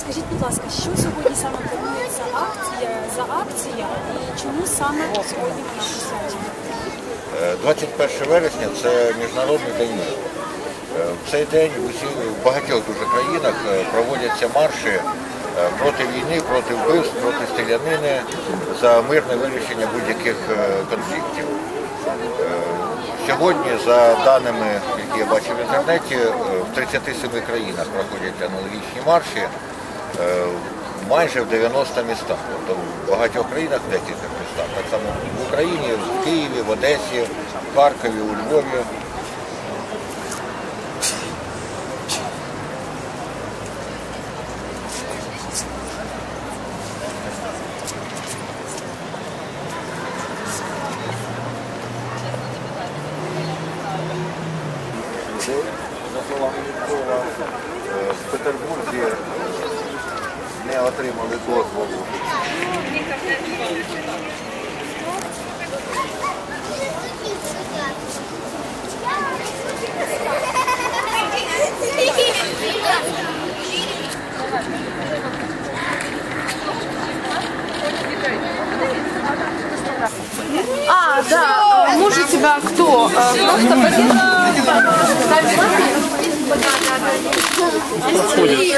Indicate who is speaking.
Speaker 1: Скажіть, будь ласка, що сьогодні саме планується акція за акція і чому саме сьогодні вона присвячена?
Speaker 2: Е, 21 вересня це Міжнародний день миру. Е, В цей день в багатьох дуже країнах е, проводяться марші проти війни, проти вбивств, проти стрілянини за мирне вирішення будь-яких конфліктів. Сьогодні, за даними, які я бачив в інтернеті, в 37 країнах проходять аналогічні марші, майже в 90 містах. Тобто в багатьох країнах в декількох містах. Так само в Україні, в Києві, в Одесі, в Харкові, у Львові. Е, в Петербурзі не отримали дозволу.
Speaker 3: А, да, муж у тебя кто? Э, Просто
Speaker 4: Проходят.